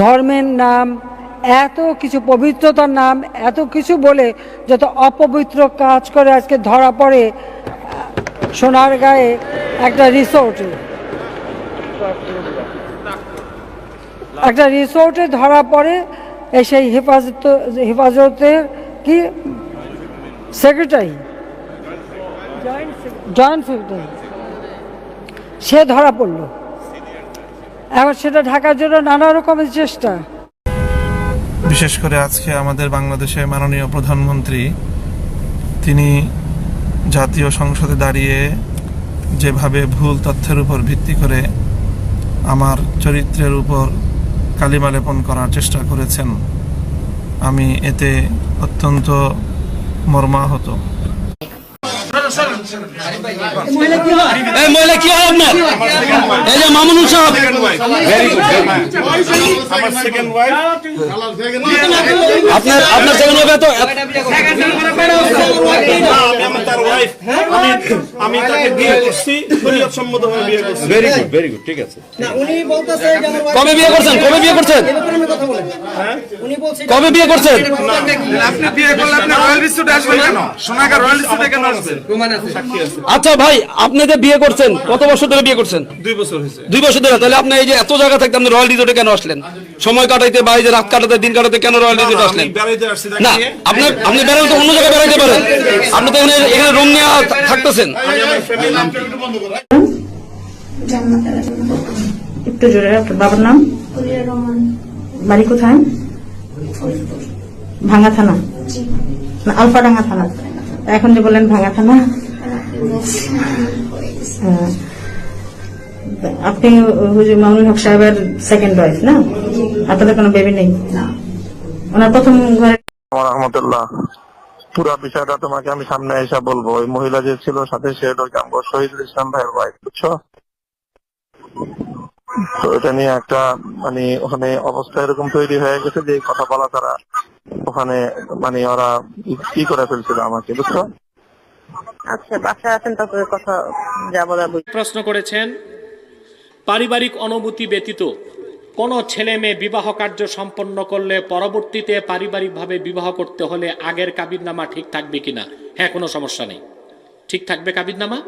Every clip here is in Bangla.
ধর্মের নাম এত কিছু পবিত্রতার নাম এত কিছু বলে যত অপবিত্র কাজ করে আজকে ধরা পড়ে সোনার গায়ে একটা রিসোর্টে একটা রিসোর্টে ধরা পড়ে এই সেই হেফাজত হেফাজতের কি? সেক্রেটারি জয়েন্ট সেক্রেটারি সে ধরা পড়ল। এবার সেটা ঢাকার জন্য নানা রকমের চেষ্টা। বিশেষ করে আজকে আমাদের বাংলাদেশের মাননীয় প্রধানমন্ত্রী, তিনি জাতীয় সংসদে দাঁড়িয়ে যেভাবে ভুল তথ্যের উপর ভিত্তি করে আমার চরিত্রের উপর কালিমা লেপন করার চেষ্টা করেছেন, আমি এতে অত্যন্ত মর্মাহত। মহিলা কি হয় আপনার এই যে মামুনুল আপনার আপনার কবে বিয়ে করছেন? কবে বিয়ে করছেন কবে বিয়ে করছেন আপনি বিয়ে করলে আপনি রয়্যাল আসবেন কেন রয়্যাল কেন আসবেন আচ্ছা ভাই আপনি যে বিয়ে করছেন কত বছর ধরে বিয়ে করছেন? দুই বছর হয়েছে। দুই বছর ধরে তাহলে আপনি এই যে এত জায়গা থাকতে আপনি রয়্যাল রিসোর্টে কেন আসলেন? সময় কাটাইতে বা এই যে রাত কাটাতে দিন কাটাতে কেন রয়্যাল রিসোর্টে আসলেন? না আপনি আপনি বেড়াতে তো অন্য জায়গায় বেড়াইতে পারেন। আপনি তো এখানে এখানে রুম নিয়ে থাকতেছেন। একটু বন্ধ করো একটু জোরে আপনার বাবার নাম? বাড়ি কোথায়? ভাঙ্গা থানা? না আলফাডাঙ্গা থানা। এখন যে বললেন ভাঙা থানা। আপনি হুজুর মামুনুল হক সাহেবের সেকেন্ড ওয়াইফ না? আপনাদের কোনো বেবি নেই? ওনার প্রথম ঘরে রহমতুল্লাহ পুরা বিষয়টা তোমাকে আমি সামনে এসে বলব। ওই মহিলা যে ছিল সাথে সে আমগো শহীদুল ইসলাম ভাইয়ের ওয়াইফ বুঝছ? তো এটা নিয়ে একটা মানে ওখানে অবস্থা এরকম তৈরি হয়ে গেছে যে কথা বলা তারা ওখানে মানে ওরা কি করে ফেলছিল আমাকে বুঝছ? আচ্ছা বাসায় আছেন তারপরে কথা যা বলার প্রশ্ন করেছেন পারিবারিক অনুভূতি ব্যতীত কোনো ছেলে মেয়ে বিবাহ কার্য সম্পন্ন করলে পরবর্তীতে পারিবারিকভাবে বিবাহ করতে হলে আগের কাবিরনামা ঠিক থাকবে কিনা? হ্যাঁ কোনো সমস্যা নেই। ঠিক থাকবে কাবিরনামা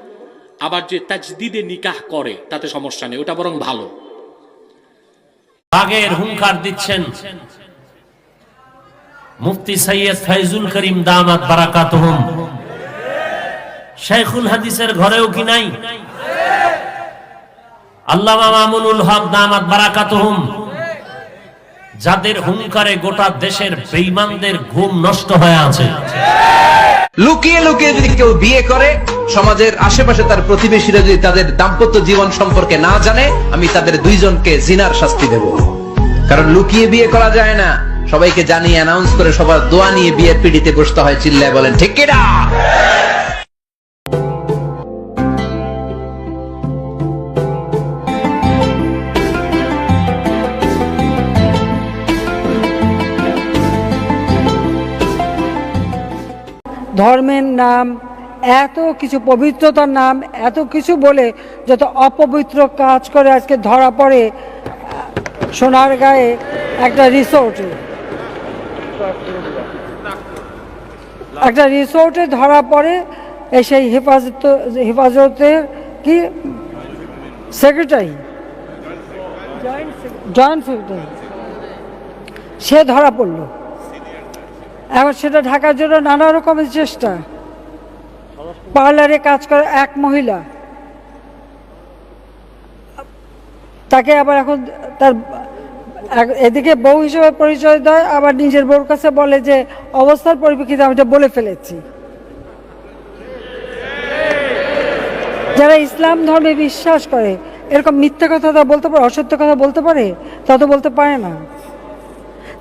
আবার যে তাজদিদে নিকাহ করে তাতে সমস্যা নেই ওটা বরং ভালো। আগের হুঙ্কার দিচ্ছেন। মুফতি সৈয়দ ফাইজুল করিম দামাত বারাকাতুহুম। শেখুল হাদিসের ঘরেও কি নাই? আল্লামা মামুনুল হক দামাত বারাকাতুহুম। যাদের হুঙ্কারে গোটা দেশের বেঈমানদের ঘুম নষ্ট হয়ে আছে। লুকিয়ে লুকিয়ে যদি কেউ বিয়ে করে, সমাজের আশেপাশে তার প্রতিবেশীরা যদি তাদের দাম্পত্য জীবন সম্পর্কে না জানে, আমি তাদের দুইজনকে জিনার শাস্তি দেব। কারণ লুকিয়ে বিয়ে করা যায় না। সবাইকে জানিয়ে অ্যানাউন্স করে সবার দোয়া নিয়ে বিয়ের পিড়িতে বসতে হয়, চিল্লায় বলেন, ঠিক কিনা ধর্মের নাম, এত কিছু পবিত্রতার নাম, এত কিছু বলে যত অপবিত্র কাজ করে আজকে ধরা পড়ে সোনার গায়ে একটা রিসোর্টে একটা রিসোর্টে ধরা পড়ে সেই হেফাজত হেফাজতের কি? সেক্রেটারি জয়েন্ট সেক্রেটারি সে ধরা পড়ল। এবার সেটা ঢাকার জন্য নানা রকমের চেষ্টা। পার্লারে কাজ করে এক মহিলা। তাকে আবার এখন তার এদিকে বউ হিসেবে পরিচয় দেয়, আবার নিজের বউর কাছে বলে যে, অবস্থার পরিপ্রেক্ষিতে আমি এটা বলে ফেলেছি। যারা ইসলাম ধর্মে বিশ্বাস করে, এরকম মিথ্যা কথা তা বলতে পারে, অসত্য কথা বলতে পারে, তা তো বলতে পারে না।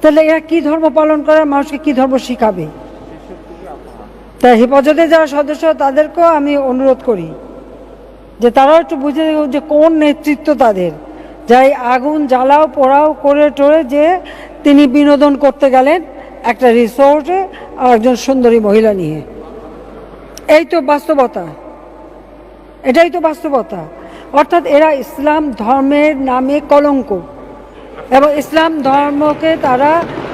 তাহলে এরা কি ধর্ম পালন করে, মানুষকে কি ধর্ম শিখাবে? তা হেফাজতে যারা সদস্য, তাদেরকেও আমি অনুরোধ করি যে, তারাও একটু বুঝে যে, কোন নেতৃত্ব তাদের। যাই আগুন জ্বালাও, পোড়াও, করে টোরে যে তিনি বিনোদন করতে গেলেন একটা রিসোর্টে আর একজন সুন্দরী মহিলা নিয়ে। এই তো বাস্তবতা। এটাই তো বাস্তবতা। অর্থাৎ এরা ইসলাম ধর্মের নামে কলঙ্ক এবং ইসলাম ধর্মকে তারা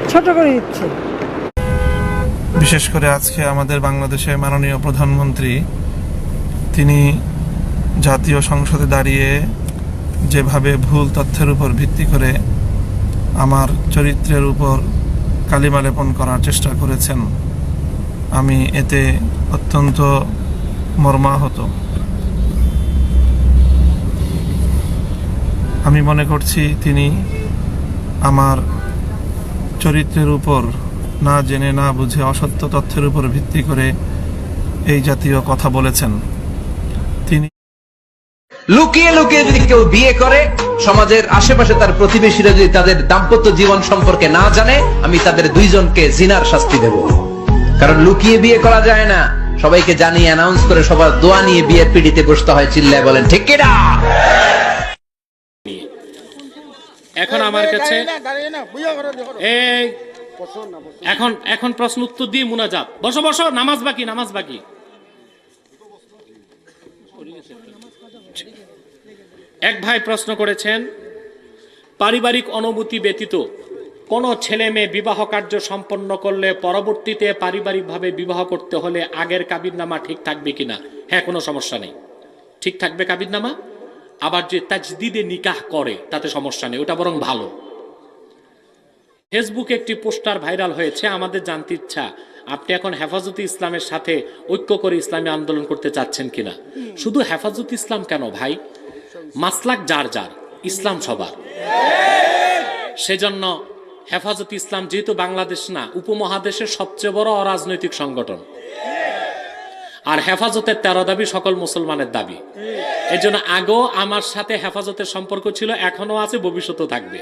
ছোট করে দিচ্ছে। বিশেষ করে আজকে আমাদের বাংলাদেশের মাননীয় প্রধানমন্ত্রী, তিনি জাতীয় সংসদে দাঁড়িয়ে যেভাবে ভুল তথ্যের উপর ভিত্তি করে আমার চরিত্রের উপর কালিমা লেপন করার চেষ্টা করেছেন, আমি এতে অত্যন্ত মর্মাহত। আমি মনে করছি তিনি আমার চরিত্রের উপর না জেনে না বুঝে অসত্য তথ্যের উপর ভিত্তি করে এই জাতীয় কথা বলেছেন। লুকিয়ে লুকিয়ে যদি কেউ বিয়ে করে সমাজের আশেপাশে তার প্রতিবেশীরা যদি তাদের দাম্পত্য জীবন সম্পর্কে না জানে আমি তাদের দুইজনকে জিনার শাস্তি দেব। কারণ লুকিয়ে বিয়ে করা যায় না। সবাইকে জানিয়ে অ্যানাউন্স করে সবার দোয়া নিয়ে বিয়ের পিড়িতে বসতে হয় চিল্লায় বলেন ঠিক কিনা এখন আমার কাছে এখন এখন প্রশ্ন উত্তর দিয়ে মুনাজাত। বসো বসো নামাজ বাকি নামাজ বাকি। এক ভাই প্রশ্ন করেছেন, পারিবারিক অনুমতি ব্যতীত কোন ছেলে মেয়ে বিবাহ কার্য সম্পন্ন করলে পরবর্তীতে পারিবারিকভাবে বিবাহ করতে হলে আগের কাবিরনামা ঠিক থাকবে কিনা? হ্যাঁ কোনো সমস্যা নেই। ঠিক থাকবে কাবিরনামা আবার যে তাজদিদে নিকাহ করে, তাতে সমস্যা নেই, ওটা বরং ভালো। ফেসবুকে একটি পোস্টার ভাইরাল হয়েছে, আমাদের জানতে ইচ্ছা আপনি এখন হেফাজতে ইসলামের সাথে ঐক্য করে ইসলামী আন্দোলন করতে চাচ্ছেন কিনা? শুধু হেফাজত ইসলাম কেন ভাই? মাসলাক যার যার, ইসলাম সবার। সেজন্য হেফাজত ইসলাম যেহেতু বাংলাদেশ না, উপমহাদেশের সবচেয়ে বড় অরাজনৈতিক সংগঠন। আর হেফাজতের তেরো দাবি সকল মুসলমানের দাবি। এই জন্য আগেও আমার সাথে হেফাজতের সম্পর্ক ছিল এখনও আছে, ভবিষ্যতেও থাকবে।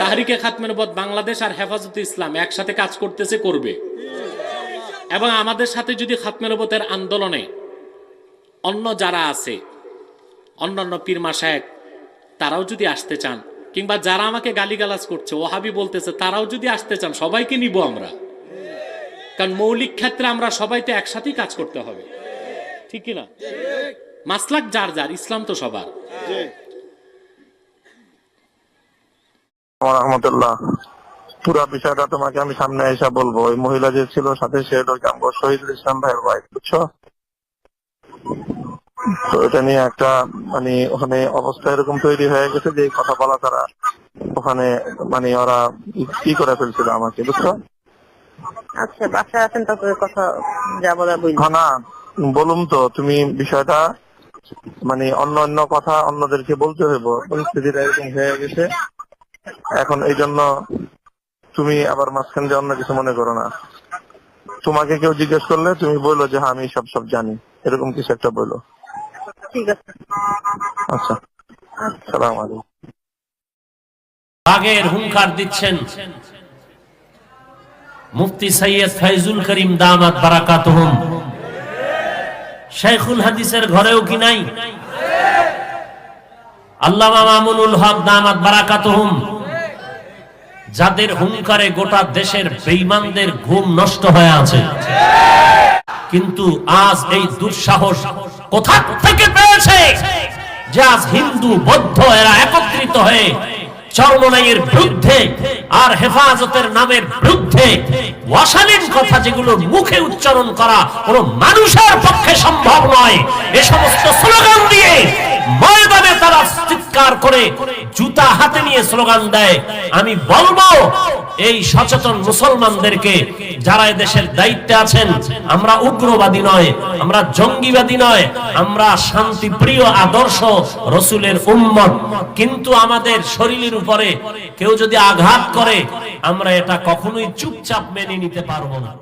তাহারিকে খাতমের পথ বাংলাদেশ আর হেফাজত ইসলাম একসাথে কাজ করতেছে, করবে। এবং আমাদের সাথে যদি খাতমের পথের আন্দোলনে অন্য যারা আছে, অন্যান্য পীর মাসায়েক তারাও যদি আসতে চান, কিংবা যারা আমাকে গালিগালাজ করছে, ওহাবি বলতেছে, তারাও যদি আসতে চান, সবাইকে নিব আমরা। কারণ মৌলিক ক্ষেত্রে আমরা সবাই তো একসাথেই কাজ করতে হবে। ঠিক কিনা মাসলাক যার যার, ইসলাম তো সবার। পুরা বিষয়টা তোমাকে আমি সামনে এসে বলব। ওই মহিলা যে ছিল সাথে সে আমগো শহীদুল ইসলাম ভাইয়ের ওয়াইফ বুঝছ? তো এটা নিয়ে একটা মানে ওখানে অবস্থা এরকম তৈরি হয়ে গেছে যে কথা বলা তারা ওখানে মানে ওরা কি করে ফেলছিল আমাকে বুঝছ? আচ্ছা বাসায় আছেন তারপরে কথা যা হ্যাঁ, না বলুম তো তুমি বিষয়টা মানে অন্য অন্য কথা অন্যদেরকে বলতে হইব। পরিস্থিতিটা এরকম হয়ে গেছে। এখন এই জন্য তুমি আবার মাঝখানে যে অন্য কিছু মনে করো না। তোমাকে কেউ জিজ্ঞেস করলে তুমি বলল যে হ্যাঁ আমি সব সব জানি। এরকম কিছু একটা বলল। ঠিক আছে। আচ্ছা। সালাম আলাইকুম। বাগের হুঙ্কার দিচ্ছেন। মুফতি সৈয়দ ফাইজুল করিম দামাত বারাকাতুহুম। শেখুল হাদিসের ঘরেও কি নাই? আল্লামা মামুনুল হক দামাত বারাকাতুহুম। যাদের হুঙ্কারে গোটা দেশের বেঈমানদের ঘুম নষ্ট হয়ে আছে। কিন্তু আজ এই দুঃসাহস কোথা থেকে পেয়েছে যে আজ হিন্দু, বৌদ্ধ এরা একত্রিত হয়ে চরমনাইয়ের বিরুদ্ধে আর হেফাজতের নামের বিরুদ্ধে অশালীন কথা যেগুলো মুখে উচ্চারণ করা কোন মানুষের পক্ষে সম্ভব নয়। এ সমস্ত স্লোগান দিয়ে ময়দানে তারা চিৎকার করে জুতা হাতে নিয়ে স্লোগান দেয়। আমি বলব, এই সচেতন মুসলমানদেরকে যারা দেশের দায়িত্বে আছেন, আমরা উগ্রবাদী নয়, আমরা জঙ্গিবাদী নয়, আমরা শান্তিপ্রিয় আদর্শ রসুলের উম্মত। কিন্তু আমাদের শরীরের উপরে কেউ যদি আঘাত করে, আমরা এটা কখনোই চুপচাপ মেনে নিতে পারব না।